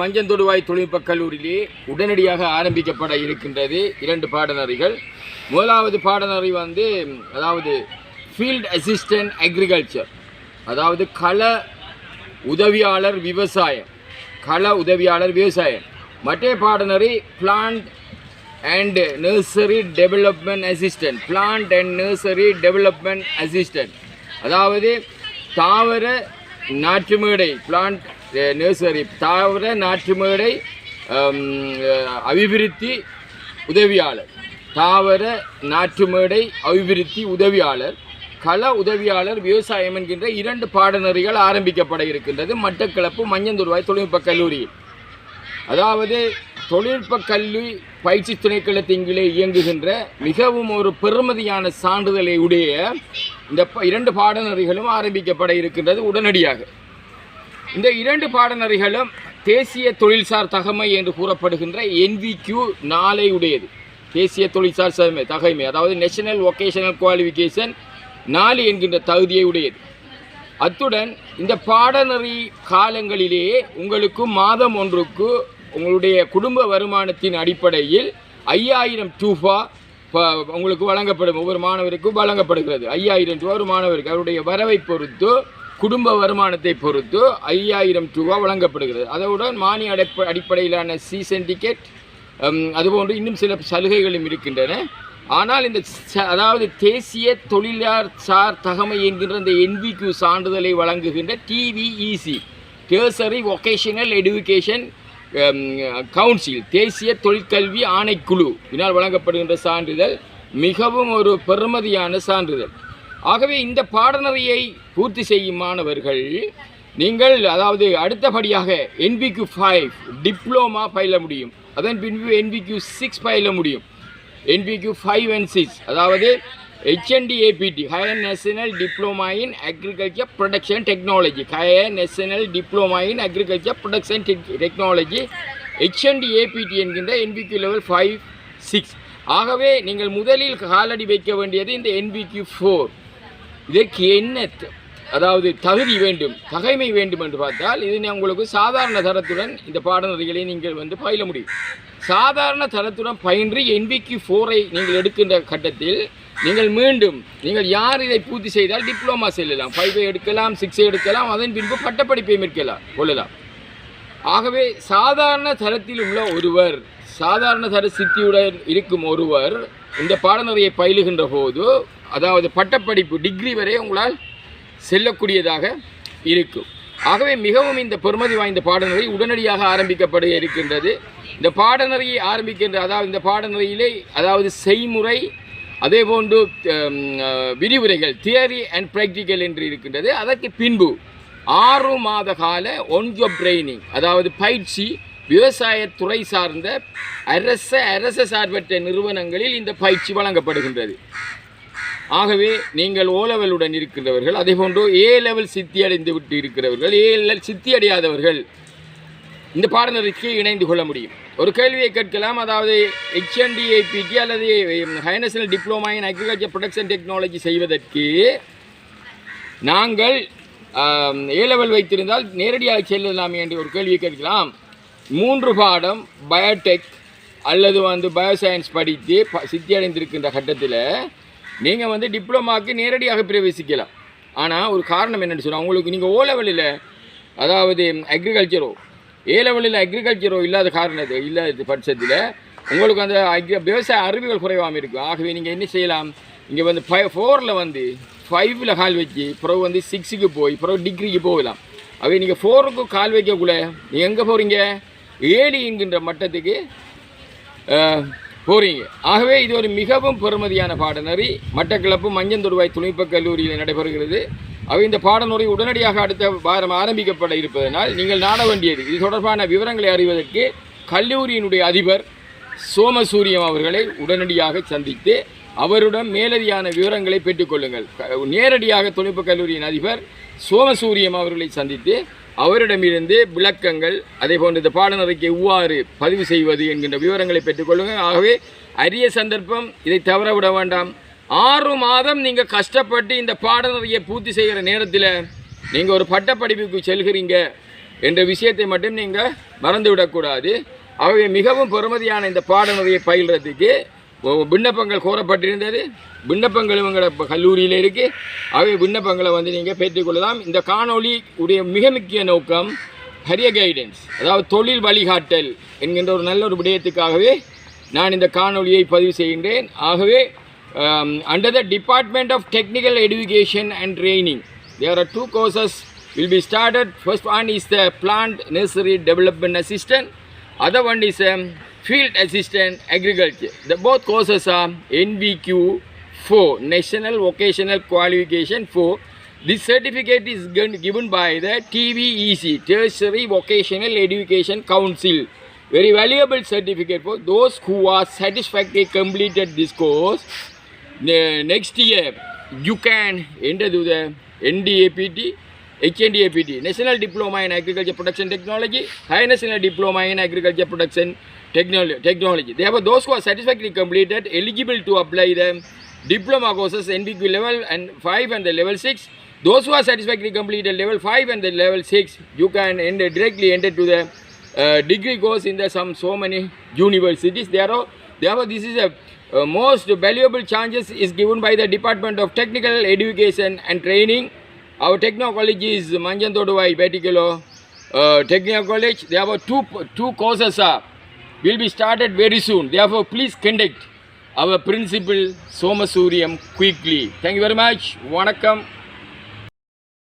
மஞ்சந்தொடுவாய் தொழில்நுட்ப கல்லூரியிலே உடனடியாக ஆரம்பிக்கப்பட இருக்கின்றது. இரண்டு பாடநெறிகள். முதலாவது பாடநெறி வந்து அதாவது ஃபீல்ட் அசிஸ்டன்ட் அக்ரிகல்ச்சர் அதாவது கள உதவியாளர் விவசாயம். கள உதவியாளர் விவசாயம். மற்ற பாடநெறி plant and nursery development assistant plant and nursery development assistant அதாவது தாவர நாற்றுமேடை பிளான்ட் நர்சரி தாவர நாற்று மேடை அபிவிருத்தி உதவியாளர். தாவர நாற்று மேடை அபிவிருத்தி உதவியாளர். கள உதவியாளர் விவசாயம் என்கின்ற இரண்டு பாடநெறிகள் ஆரம்பிக்கப்பட இருக்கின்றது. மட்டக்களப்பு மஞ்சந்துருவாய் தொழில்நுட்ப கல்லூரியில் அதாவது தொழில்நுட்ப கல்வி பயிற்சி திணைக்களத்தின் கீழே இயங்குகின்ற மிகவும் ஒரு பெருமதியான சான்றிதழை உடைய இந்த ப- இரண்டு பாடநெறிகளும் ஆரம்பிக்கப்பட இருக்கின்றது உடனடியாக. இந்த இரண்டு பாடநெறிகளும் தேசிய தொழில்சார் தகமை என்று கூறப்படுகின்ற என்விக்யூ நாளை உடையது. தேசிய தொழில்சார் தகமை தகைமை அதாவது நேஷனல் ஒகேஷனல் குவாலிஃபிகேஷன் நாலு என்கின்ற தகுதியை உடையது. அத்துடன் இந்த பாடநெறி காலங்களிலேயே உங்களுக்கு மாதம் ஒன்றுக்கு உங்களுடைய குடும்ப வருமானத்தின் அடிப்படையில் ஐயாயிரம் டூஃபா உங்களுக்கு வழங்கப்படும். ஒவ்வொரு மாணவருக்கும் வழங்கப்படுகிறது. ஐயாயிரம் ரூபா ஒரு மாணவருக்கு. அவருடைய வரவை பொறுத்து குடும்ப வருமானத்தை பொறுத்து ஐயாயிரம் ரூபா வழங்கப்படுகிறது. அதனுடன் மானிய அடைப்ப அடிப்படையிலான சீசன் டிக்கெட் அதுபோன்று இன்னும் சில சலுகைகளும் இருக்கின்றன. ஆனால் இந்த ச- அதாவது தேசிய தொழிலாளர் சார் தகமை என்கின்ற இந்த என்விக்யூ சான்றிதழை வழங்குகின்ற TVEC tertiary vocational education council தேசிய தொழிற்கல்வி ஆணைக்குழு இதனால் வழங்கப்படுகின்ற சான்றிதழ் மிகவும் ஒரு பெறுமதியான சான்றிதழ். ஆகவே இந்த பாடநெறியை பூர்த்தி செய்யும் மாணவர்கள் நீங்கள் அதாவது அடுத்தபடியாக என்பிக்யூ ஃபைவ் டிப்ளோமா பயில முடியும். அதன் பின்பு என்பிக்யூ சிக்ஸ் பயில முடியும். என்பிக்யூ ஃபைவ் அண்ட் சிக்ஸ் அதாவது HND APT higher national diploma in agriculture production technology higher national diploma in agriculture production technology HND APT என்கின்ற என்பிக்யூ லெவல் ஃபைவ் சிக்ஸ் ஆகவே நீங்கள் முதலில் காலடி வைக்க வேண்டியது இந்த என்பிக்யூ ஃபோர் இதற்கு என்ன த- அதாவது தகுதி வேண்டும் தகைமை வேண்டும் என்று பார்த்தால் இது உங்களுக்கு சாதாரண தரத்துடன் இந்த பாடநெறிகளை நீங்கள் வந்து பயில முடியும். சாதாரண தரத்துடன் பயின்று என்பிக்கு ஃபோரை நீங்கள் எடுக்கின்ற கட்டத்தில் நீங்கள் மீண்டும் நீங்கள் யார் இதை பூர்த்தி செய்தால் டிப்ளமா செல்லலாம். ஃபைவை எடுக்கலாம் சிக்ஸை எடுக்கலாம் அதன் பின்பு பட்டப்படிப்பை மேற்கலாம் கொள்ளலாம். ஆகவே சாதாரண தரத்தில் உள்ள ஒருவர் சாதாரண தர சித்தியுடன் இருக்கும் ஒருவர் இந்த பாடநெறியை பயிலுகின்ற போது அதாவது பட்டப்படிப்பு டிகிரி வரை உங்களால் செல்லக்கூடியதாக இருக்கும். ஆகவே மிகவும் இந்த பெருமதி வாய்ந்த பாடநெறி உடனடியாக ஆரம்பிக்கப்பட இருக்கின்றது. இந்த பாடநெறியை ஆரம்பிக்கின்ற அதாவது இந்த பாடநெறியிலே அதாவது செய்முறை அதே போன்று விரிவுரைகள் தியரி அண்ட் ப்ராக்டிக்கல் என்று இருக்கின்றது. அதற்கு பின்பு ஆறு மாத கால ஒன் ஜாப் ட்ரைனிங் அதாவது பயிற்சி விவசாயத்துறை சார்ந்த அரச அரச சார்பற்ற நிறுவனங்களில் இந்த பயிற்சி வழங்கப்படுகின்றது. ஆகவே நீங்கள் ஓ லெவலுடன் இருக்கின்றவர்கள் அதேபோன்று ஏ லெவல் சித்தி அடைந்து விட்டு இருக்கிறவர்கள் ஏ லெவல் சித்தி அடையாதவர்கள் இந்த பாடநெறிக்கு இணைந்து கொள்ள முடியும். ஒரு கேள்வியை கேட்கலாம் அதாவது ஹெச்என்டிஐபிடி அல்லது high diploma in agriculture production technology செய்வதற்கு நாங்கள் ஏ லெவல் வைத்திருந்தால் நேரடியாக செல்லலாமே என்று ஒரு கேள்வியை கேட்கலாம். மூன்று பாடம் பயோடெக் அல்லது வந்து பயோசயின்ஸ் படித்து ப சித்தி அடைந்திருக்கின்ற கட்டத்தில் நீங்கள் வந்து டிப்ளமாக்கு நேரடியாக பிரவேசிக்கலாம். ஆனால் ஒரு காரணம் என்னென்னு சொன்னால் உங்களுக்கு நீங்கள் ஓ லெவலில் அதாவது அக்ரிகல்ச்சரோ ஏ லெவலில் அக்ரிகல்ச்சரோ இல்லாத காரணத்து இல்லாத பட்சத்தில் உங்களுக்கு அந்த அக்ரி விவசாய அறிவுகள் குறைவாமல் இருக்கும் ஆகவே நீங்கள் என்ன செய்யலாம்? இங்கே வந்து ஃபைவ் ஃபோரில் வந்து ஃபைவ்ல கால் வச்சு பிறகு வந்து சிக்ஸுக்கு போய் பிறகு டிகிரிக்கு போகலாம். அவை நீங்கள் ஃபோருக்கு கால் வைக்கக்குள்ள நீங்கள் எங்கே போகிறீங்க ஏழு என்கின்ற மட்டத்துக்கு போகிறீங்க போறீங்க. ஆகவே இது ஒரு மிகவும் பெருமதியான பாடநெறி. மட்டக்களப்பு மஞ்சந்தொடுவாய் தொழில்நுட்ப கல்லூரியில் நடைபெறுகிறது. அவை இந்த பாடநெறி உடனடியாக அடுத்த வாரம் ஆரம்பிக்கப்பட இருப்பதனால் நீங்கள் நாட வேண்டியது. இது தொடர்பான விவரங்களை அறிவதற்கு கல்லூரியினுடைய அதிபர் சோமசூரியம் அவர்களை உடனடியாக சந்தித்து அவருடன் மேலதியான விவரங்களை பெற்றுக்கொள்ளுங்கள் நேரடியாக தொழில்நுட்ப கல்லூரியின் அதிபர் சோமசூரியம் அவர்களை சந்தித்து அவரிடமிருந்து விளக்கங்கள் அதே போன்ற இந்த பாடநெறிக்கு எவ்வாறு பதிவு செய்வது என்கின்ற விவரங்களை பெற்றுக்கொள்ளுங்கள் ஆகவே அரிய சந்தர்ப்பம் இதை தவற விட வேண்டாம். ஆறு மாதம் நீங்கள் கஷ்டப்பட்டு இந்த பாடநெறியை பூர்த்தி செய்கிற நேரத்தில் நீங்கள் ஒரு பட்டப்படிப்புக்கு செல்கிறீங்க என்ற விஷயத்தை மட்டும் நீங்கள் மறந்துவிடக்கூடாது. ஆகவே மிகவும் பெருமதியான இந்த பாடநெறியை பயில்றதுக்கு விண்ணப்பங்கள் கோரப்பட்டிருந்தது விண்ணப்பங்கள் உங்களோட கல்லூரியில் இருக்குது அவை விண்ணப்பங்களை வந்து நீங்கள் பெற்றுக்கொள்ளலாம் இந்த காணொளி உடைய மிக முக்கிய நோக்கம் ஹரிய கைடன்ஸ் அதாவது தொழில் வழிகாட்டல் என்கின்ற ஒரு நல்ல ஒரு விடயத்துக்காகவே நான் இந்த காணொலியை பதிவு செய்கின்றேன் ஆகவே under the department of technical education and training there are two courses will be started. First one is the plant nursery development assistant. Other one is um, field assistant agriculture. The both courses are NVQ 4, National Vocational Qualification 4. This certificate is given by the TVEC, Tertiary Vocational Education Council. Very valuable certificate for those who are satisfactorily completed this course. The next year, you can enter to the NDAPT, HNDAPT, National Diploma in Agriculture Production Technology, High National Diploma in Agriculture Production Technology. Therefore, those who are satisfactorily completed, eligible to apply the diploma courses NVQ level and 5 and the level 6. Those who are satisfactorily completed level 5 and the level 6, you can enter, directly enter to the uh, degree course in the some so many universities. Therefore, therefore this is a uh, most valuable chances is given by the Department of Technical Education and Training. Our techno college is Manjantoduvai Betikalo uh, Technical College. Therefore, two two courses are will be started very soon. Therefore, please conduct our principal Somasuriam quickly. Thank you very much. Vanakkam.